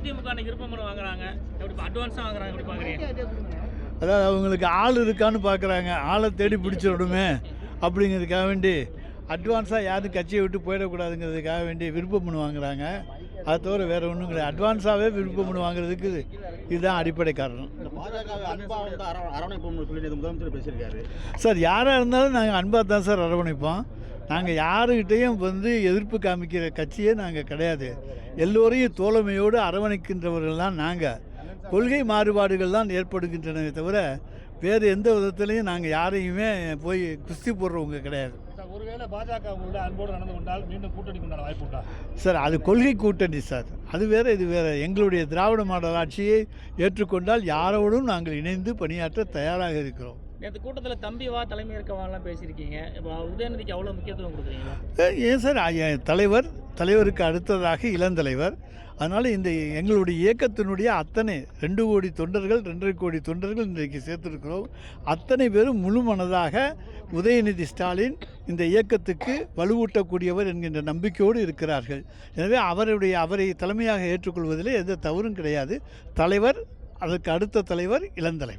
அதிமுக விருப்ப மனு வாங்குறாங்க. எப்படி அட்வான்ஸாக வாங்குறாங்க எப்படி பார்க்குறீங்க அதாவது அவங்களுக்கு ஆள் இருக்கான்னு பார்க்குறாங்க ஆளை தேடி பிடிச்சிடணுமே அப்படிங்கிறதுக்காக வேண்டி அட்வான்ஸாக யாரும் கட்சியை விட்டு போயிடக்கூடாதுங்கிறதுக்காக வேண்டி விருப்பம் மனு வாங்குறாங்க. அதை தவிர வேறு ஒன்றும் கிடையாது. அட்வான்ஸாகவே விருப்பம் மனு வாங்குறதுக்கு இதுதான் அடிப்படை காரணம். சார் யாராக இருந்தாலும் நாங்கள் அன்பாக தான் சார் அரவணைப்போம். நாங்கள் யாருக்கிட்டேயும் வந்து எதிர்ப்பு காமிக்கிற கட்சியே நாங்கள் கிடையாது. எல்லோரையும் தோழமையோடு அரவணைக்கின்றவர்கள் தான் நாங்கள் கொள்கை மாறுபாடுகள் தான் ஏற்படுகின்றனவே தவிர வேறு எந்த விதத்துலையும் நாங்கள் யாரையுமே போய் குஸ்தி போடுறவங்க கிடையாது. சார் ஒருவேளை பாஜக உங்களோட அன்போடு நடந்து கொண்டால் மீண்டும் கூட்டணிக்கு உண்டான வாய்ப்பு உண்டா? சார் அது கொள்கை கூட்டணி சார். அது வேறு இது வேறு. எங்களுடைய திராவிட மாடல் ஆட்சியை ஏற்றுக்கொண்டால் யாரோடும் நாங்கள் இணைந்து பணியாற்ற தயாராக இருக்கிறோம். நேற்று கூட்டத்தில் தம்பி வா தலைமை இருக்கவாலாம் பேசியிருக்கீங்க. இப்போ உதயநிதிக்கு அவ்வளோ முக்கியத்துவம் கொடுக்குறீங்களா? ஏன் சார் தலைவர் தலைவருக்கு அடுத்ததாக இளந்தலைவர் அதனால் இந்த எங்களுடைய இயக்கத்தினுடைய அத்தனை ரெண்டு கோடி தொண்டர்கள் ரெண்டரை கோடி தொண்டர்கள் இன்றைக்கு சேர்த்துருக்கிறோம். அத்தனை பேரும் முழு மனதாக உதயநிதி ஸ்டாலின் இந்த இயக்கத்துக்கு வலுவூட்டக்கூடியவர் என்கின்ற நம்பிக்கையோடு இருக்கிறார்கள். எனவே அவருடைய அவரை தலைமையாக ஏற்றுக்கொள்வதில் எந்த தவறும் கிடையாது. தலைவர் அதற்கு அடுத்த தலைவர் இளந்தலைவர்